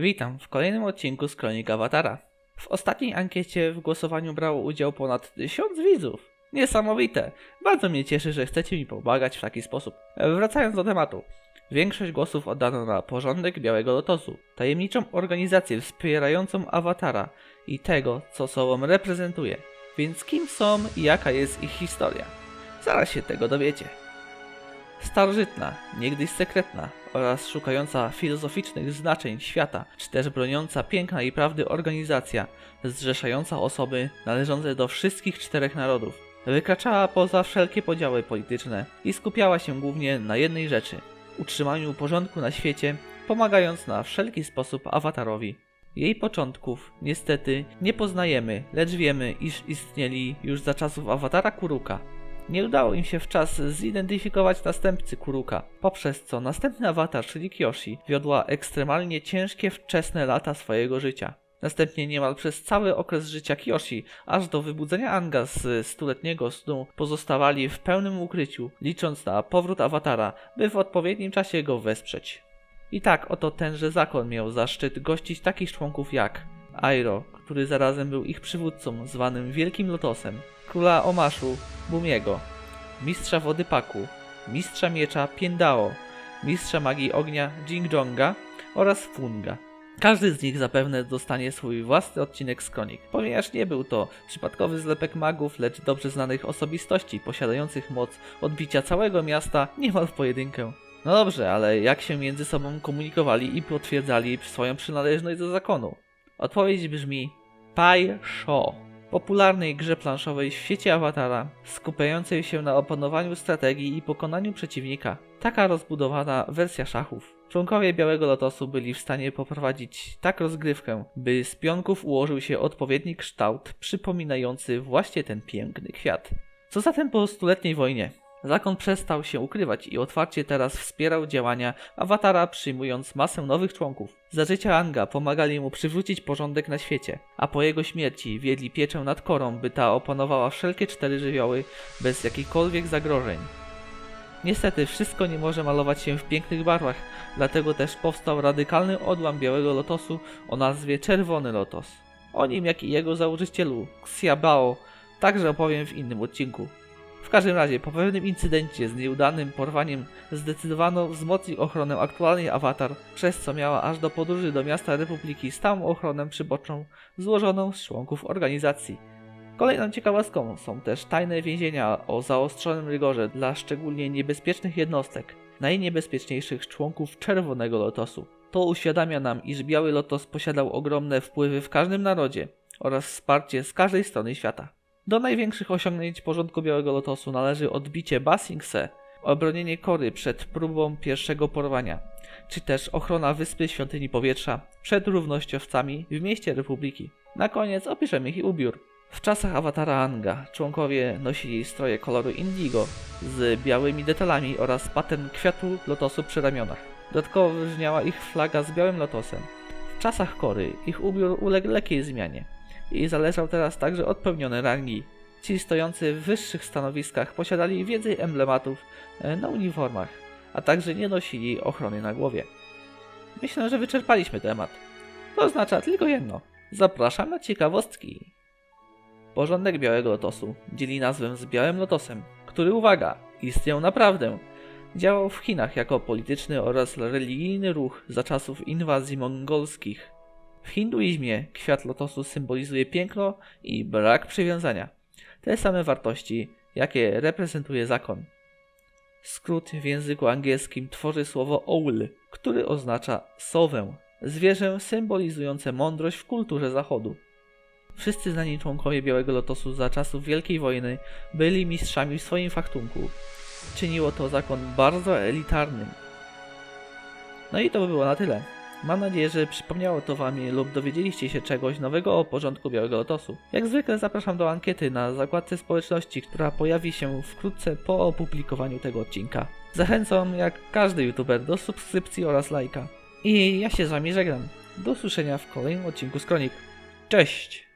Witam w kolejnym odcinku z Kronik Awatara. W ostatniej ankiecie w głosowaniu brało udział ponad 1000 widzów. Niesamowite! Bardzo mnie cieszy, że chcecie mi pomagać w taki sposób. Wracając do tematu. Większość głosów oddano na porządek Białego Lotosu, tajemniczą organizację wspierającą awatara i tego, co sobą reprezentuje. Więc kim są i jaka jest ich historia? Zaraz się tego dowiecie. Starożytna, niegdyś sekretna oraz szukająca filozoficznych znaczeń świata, czy też broniąca piękna i prawdy organizacja, zrzeszająca osoby należące do wszystkich czterech narodów, wykraczała poza wszelkie podziały polityczne i skupiała się głównie na jednej rzeczy utrzymaniu porządku na świecie, pomagając na wszelki sposób awatarowi. Jej początków niestety nie poznajemy, lecz wiemy, iż istnieli już za czasów awatara Kuruka. Nie udało im się wczas zidentyfikować następcy Kuruka, poprzez co następny awatar, czyli Kyoshi, wiodła ekstremalnie ciężkie wczesne lata swojego życia. Następnie niemal przez cały okres życia Kyoshi, aż do wybudzenia Anga z stuletniego snu, pozostawali w pełnym ukryciu, licząc na powrót awatara, by w odpowiednim czasie go wesprzeć. I tak oto tenże zakon miał zaszczyt gościć takich członków jak Airo, który zarazem był ich przywódcą, zwanym Wielkim Lotosem, króla Omaszu, Bumiego, mistrza wody Paku, mistrza miecza Piendao, mistrza magii ognia Jingjonga oraz Funga. Każdy z nich zapewne dostanie swój własny odcinek z kronik, ponieważ nie był to przypadkowy zlepek magów, lecz dobrze znanych osobistości posiadających moc odbicia całego miasta niemal w pojedynkę. No dobrze, ale jak się między sobą komunikowali i potwierdzali swoją przynależność do zakonu? Odpowiedź brzmi Pai Sho, popularnej grze planszowej w świecie awatara, skupiającej się na opanowaniu strategii i pokonaniu przeciwnika. Taka rozbudowana wersja szachów. Członkowie Białego Lotosu byli w stanie poprowadzić tak rozgrywkę, by z pionków ułożył się odpowiedni kształt przypominający właśnie ten piękny kwiat. Co zatem po stuletniej wojnie? Zakon przestał się ukrywać i otwarcie teraz wspierał działania awatara, przyjmując masę nowych członków. Za życia Anga pomagali mu przywrócić porządek na świecie, a po jego śmierci wiedli pieczę nad korą, by ta opanowała wszelkie cztery żywioły bez jakichkolwiek zagrożeń. Niestety wszystko nie może malować się w pięknych barwach, dlatego też powstał radykalny odłam Białego Lotosu o nazwie Czerwony Lotos. O nim, jak i jego założycielu, Xiabao, także opowiem w innym odcinku. W każdym razie, po pewnym incydencie z nieudanym porwaniem zdecydowano wzmocnić ochronę aktualnej awatar, przez co miała aż do podróży do miasta Republiki stałą ochronę przyboczną złożoną z członków organizacji. Kolejną ciekawostką są też tajne więzienia o zaostrzonym rygorze dla szczególnie niebezpiecznych jednostek, najniebezpieczniejszych członków Czerwonego Lotosu. To uświadamia nam, iż Biały Lotos posiadał ogromne wpływy w każdym narodzie oraz wsparcie z każdej strony świata. Do największych osiągnięć porządku Białego Lotosu należy odbicie Basingse, obronienie Kory przed próbą pierwszego porwania, czy też ochrona wyspy Świątyni Powietrza przed równościowcami w mieście Republiki. Na koniec opiszemy ich ubiór. W czasach awatara Anga członkowie nosili stroje koloru indigo z białymi detalami oraz pattern kwiatu lotosu przy ramionach. Dodatkowo wyróżniała ich flaga z białym lotosem. W czasach Kory ich ubiór uległ lekkiej zmianie i zależał teraz także od pełnionej rangi. Ci stojący w wyższych stanowiskach posiadali więcej emblematów e, na uniformach, a także nie nosili ochrony na głowie. Myślę, że wyczerpaliśmy temat. To oznacza tylko jedno. Zapraszam na ciekawostki. Porządek Białego Lotosu dzieli nazwę z Białym Lotosem, który, uwaga, istniał naprawdę. Działał w Chinach jako polityczny oraz religijny ruch za czasów inwazji mongolskich. W hinduizmie kwiat lotosu symbolizuje piękno i brak przywiązania. Te same wartości, jakie reprezentuje zakon. Skrót w języku angielskim tworzy słowo owl, który oznacza sowę, zwierzę symbolizujące mądrość w kulturze zachodu. Wszyscy znani członkowie Białego Lotosu za czasów Wielkiej Wojny byli mistrzami w swoim fachtunku. Czyniło to zakon bardzo elitarnym. No i to by było na tyle. Mam nadzieję, że przypomniało to Wam lub dowiedzieliście się czegoś nowego o porządku Białego Lotosu. Jak zwykle zapraszam do ankiety na zakładce społeczności, która pojawi się wkrótce po opublikowaniu tego odcinka. Zachęcam, jak każdy youtuber, do subskrypcji oraz lajka. I ja się z Wami żegnam. Do usłyszenia w kolejnym odcinku z Kronik. Cześć!